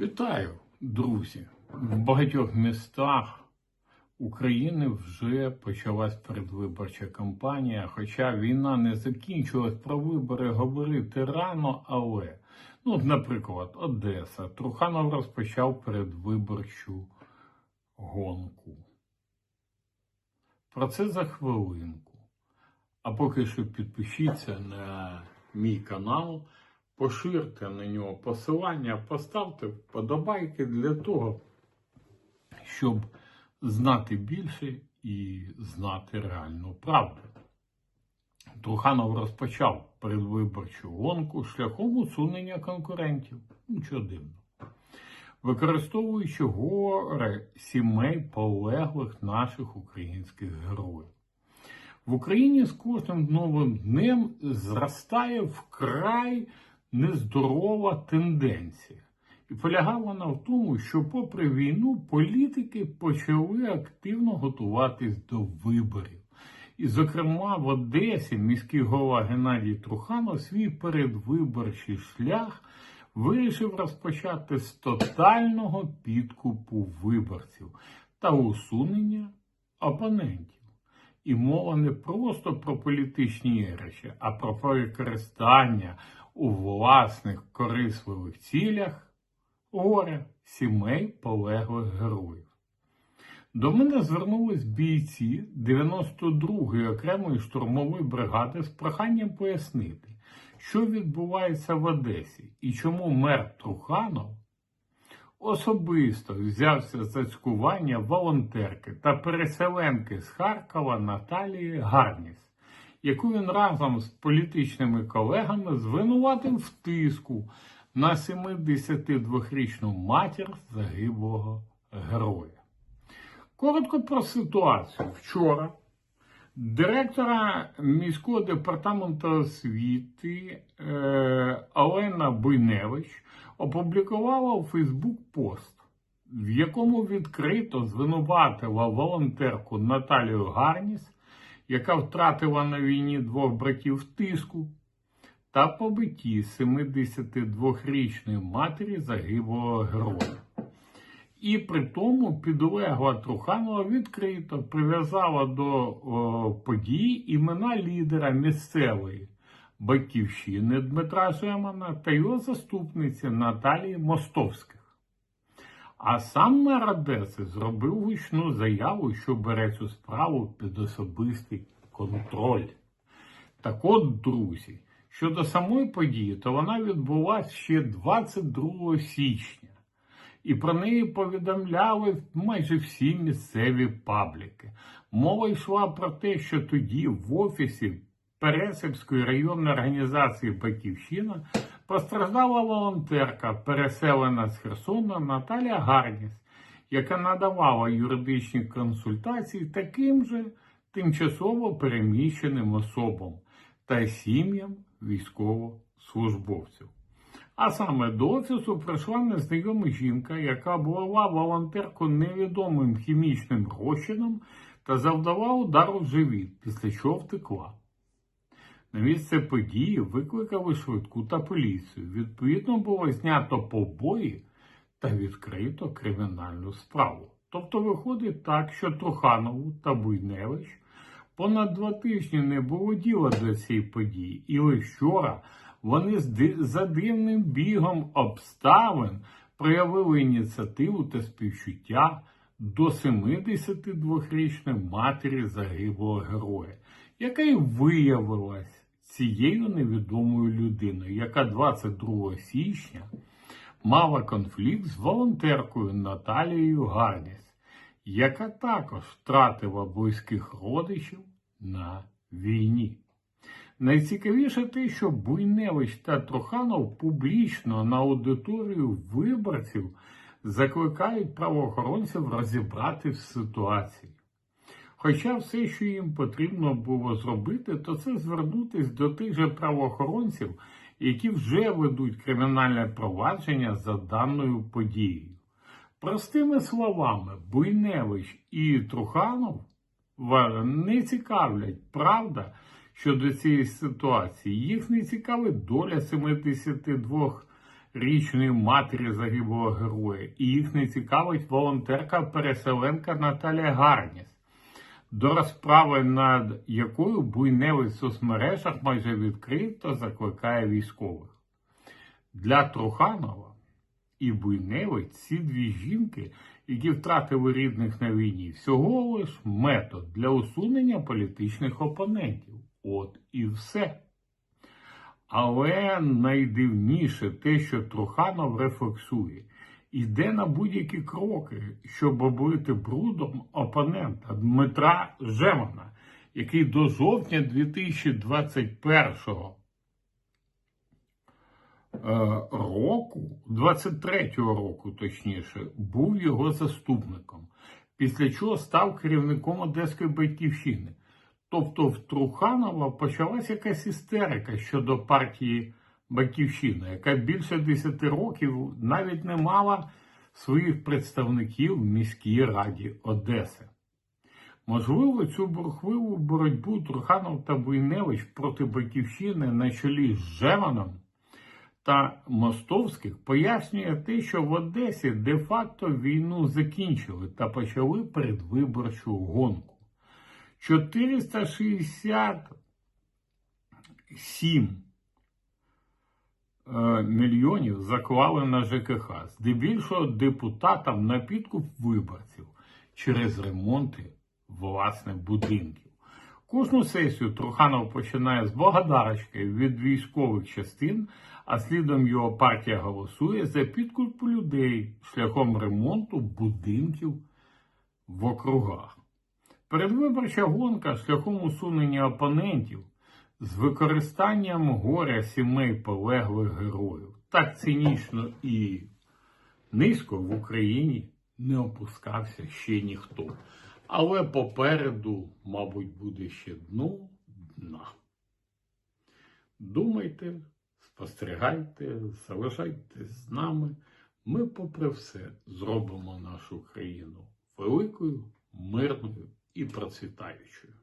Вітаю, друзі! В багатьох містах України вже почалась передвиборча кампанія. Хоча війна не закінчилась про вибори говорити рано, але, ну, наприклад, Одеса. Труханов розпочав передвиборчу гонку. Про це за хвилинку. А поки що підпишіться на мій канал, поширте на нього посилання, поставте вподобайки для того, щоб знати більше і знати реальну правду. Труханов розпочав передвиборчу гонку шляхом усунення конкурентів. Нічого дивного. Використовуючи горе сімей полеглих наших українських героїв. В Україні з кожним новим днем зростає вкрай нездорова тенденція. І полягала вона в тому, що, попри війну, політики почали активно готуватись до виборів. І, зокрема, в Одесі міський голова Геннадій Труханов свій передвиборчий шлях вирішив розпочати з тотального підкупу виборців та усунення опонентів. І мова не просто про політичні ігрища, а про використання у власних корисливих цілях горя сімей полеглих героїв. До мене звернулись бійці 92-ї окремої штурмової бригади з проханням пояснити, що відбувається в Одесі і чому мер Труханов особисто взявся за цькування волонтерки та переселенки з Харкова Наталії Гарніс, яку він разом з політичними колегами звинуватив в тиску на 72-річну матір загиблого героя. Коротко про ситуацію. Вчора директора міського департаменту освіти е, Олена Буйневич опублікувала у Фейсбук пост, в якому відкрито звинуватила волонтерку Наталію Гарніс, яка втратила на війні двох братів тиску, та побитті 72-річної матері загиблого героя. І при тому підлегла Труханова відкрито прив'язала до о, подій імена лідера місцевої батьківщини Дмитра Жемана та його заступниці Наталії Мостовських. А сам мер Одеси зробив гучну заяву, що бере цю справу під особистий контроль. Так от, друзі, щодо самої події, то вона відбулася ще 22 січня. І про неї повідомляли майже всі місцеві пабліки. Мова йшла про те, що тоді в офісі Пересипської районної організації Батьківщина постраждала волонтерка, переселена з Херсона Наталія Гарніс, яка надавала юридичні консультації таким же тимчасово переміщеним особам та сім'ям військовослужбовців. А саме до офісу прийшла незнайома жінка, яка обвела волонтерку невідомим хімічним розчином та завдала удару в живіт, після чого втекла. На місце події викликали швидку та поліцію. Відповідно, було знято побої та відкрито кримінальну справу. Тобто виходить так, що Труханову та Буйневич понад два тижні не було діла до цієї події, і лише вчора вони за дивним бігом обставин проявили ініціативу та співчуття до 72-річної матері загиблого героя, яка й виявилась цією невідомою людиною, яка 22 січня мала конфлікт з волонтеркою Наталією Гарніс, яка також втратила близьких родичів на війні. Найцікавіше те, що Буйневич та Труханов публічно на аудиторію виборців закликають правоохоронців розібрати в ситуації. Хоча все, що їм потрібно було зробити, то це звернутися до тих же правоохоронців, які вже ведуть кримінальне провадження за даною подією. Простими словами, Буйневич і Труханов не цікавлять правда щодо цієї ситуації. Їх не цікавить доля 72 річної матері загиблого героя, і їх не цікавить волонтерка-переселенка Наталя Гарніс, до розправи над якою буйневий в соцмережах майже відкрито закликає військових. Для Труханова і Буйневич ці дві жінки, які втратили рідних на війні, всього лиш метод для усунення політичних опонентів. От і все. Але найдивніше те, що Труханов рефлексує, йде на будь-які кроки, щоб облити брудом опонента Дмитра Жемана, який до жовтня 2021 е, року, 23-го року, точніше, був його заступником, після чого став керівником Одеської батьківщини. Тобто в Труханова почалася якась істерика щодо партії Батьківщина, яка більше 10 років навіть не мала своїх представників в міській раді Одеси. Можливо, цю бурхливу боротьбу Труханов та Буйневич проти Батьківщини на чолі з Жеманом та Мостовських пояснює те, що в Одесі де-факто війну закінчили та почали передвиборчу гонку. 467 е, мільйонів заклали на ЖКХ, здебільшого депутатам на підкуп виборців через ремонти власних будинків. Кожну сесію Труханов починає з благодарочки від військових частин, а слідом його партія голосує за підкуп людей шляхом ремонту будинків в округах. Передвиборча гонка шляхом усунення опонентів з використанням горя сімей полеглих героїв. Так цинічно і низько в Україні не опускався ще ніхто. Але попереду, мабуть, буде ще дно дна. Думайте, спостерігайте, залишайтесь з нами. Ми, попри все, зробимо нашу країну великою, мирною і процвітаючою.